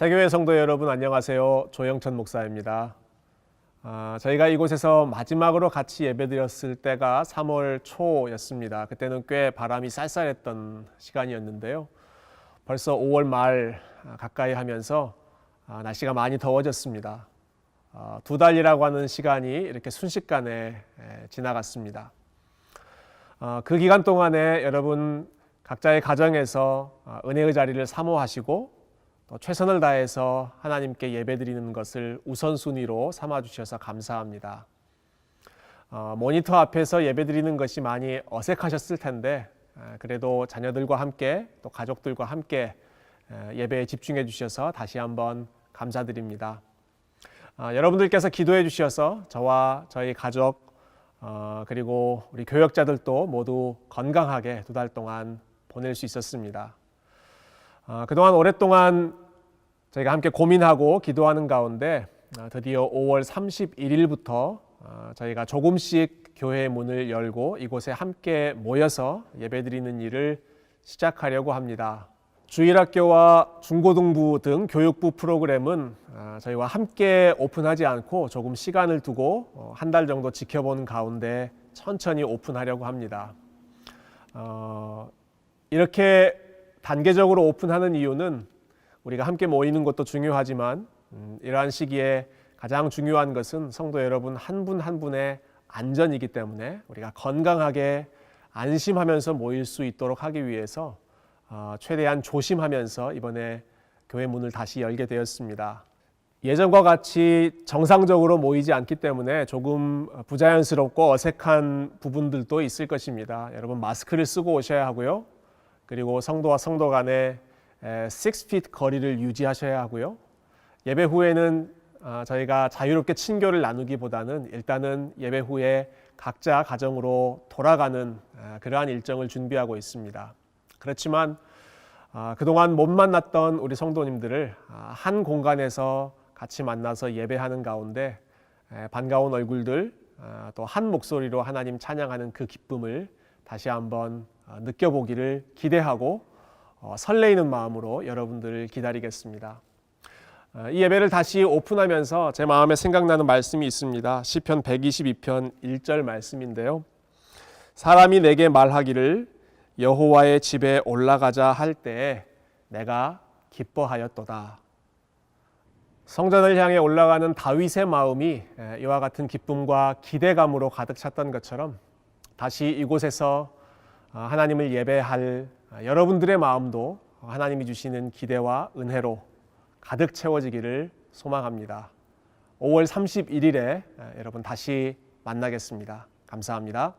세교회 성도 여러분 안녕하세요. 조영천 목사입니다. 아, 저희가 이곳에서 마지막으로 같이 예배드렸을 때가 3월 초였습니다. 그때는 꽤 바람이 쌀쌀했던 시간이었는데요. 벌써 5월 말 아, 가까이 하면서 아, 날씨가 많이 더워졌습니다. 아, 두 달이라고 하는 시간이 이렇게 순식간에 에, 지나갔습니다. 아, 그 기간 동안에 여러분 각자의 가정에서 아, 은혜의 자리를 사모하시고 또 최선을 다해서 하나님께 예배드리는 것을 우선순위로 삼아 주셔서 감사합니다. 어, 모니터 앞에서 예배드리는 것이 많이 어색하셨을 텐데 아, 그래도 자녀들과 함께 또 가족들과 함께 에, 예배에 집중해 주셔서 다시 한번 감사드립니다. 아, 여러분들께서 기도해 주셔서 저와 저희 가족 어, 그리고 우리 교역자들도 모두 건강하게 두 달 동안 보낼 수 있었습니다. 어, 그동안 오랫동안 저희가 함께 고민하고 기도하는 가운데 어, 드디어 5월 31일부터 어, 저희가 조금씩 교회 문을 열고 이곳에 함께 모여서 예배드리는 일을 시작하려고 합니다. 주일학교와 중고등부 등 교육부 프로그램은 어, 저희와 함께 오픈하지 않고 조금 시간을 두고 한 달 정도 지켜보는 가운데 천천히 오픈하려고 합니다. 어, 이렇게 단계적으로 오픈하는 이유는 우리가 함께 모이는 것도 중요하지만 음, 이러한 시기에 가장 중요한 것은 성도 여러분 한분한 분의 안전이기 때문에 우리가 건강하게 안심하면서 모일 수 있도록 하기 위해서 어, 최대한 조심하면서 이번에 교회 문을 다시 열게 되었습니다. 예전과 같이 정상적으로 모이지 않기 때문에 조금 부자연스럽고 어색한 부분들도 있을 것입니다. 여러분 마스크를 쓰고 오셔야 하고요. 그리고 성도와 성도 간에 6feet 거리를 유지하셔야 하고요. 예배 후에는 아, 저희가 자유롭게 친교를 나누기보다는 일단은 예배 후에 각자 가정으로 돌아가는 아, 그러한 일정을 준비하고 있습니다. 그렇지만 아, 그동안 못 만났던 우리 성도님들을 한 공간에서 같이 만나서 예배하는 가운데 반가운 얼굴들 또 한 목소리로 하나님 찬양하는 그 기쁨을 다시 한번 느껴보기를 기대하고 어, 설레이는 마음으로 여러분들을 기다리겠습니다. 어, 이 예배를 다시 오픈하면서 제 마음에 생각나는 말씀이 있습니다. 시편 122편 1절 말씀인데요. 사람이 내게 말하기를 여호와의 집에 올라가자 할 때에 내가 기뻐하였도다. 성전을 향해 올라가는 다윗의 마음이 이와 같은 기쁨과 기대감으로 가득 찼던 것처럼 다시 이곳에서 어, 하나님을 예배할 여러분들의 마음도 하나님이 주시는 기대와 은혜로 가득 채워지기를 소망합니다. 5월 31일에 여러분 다시 만나겠습니다. 감사합니다.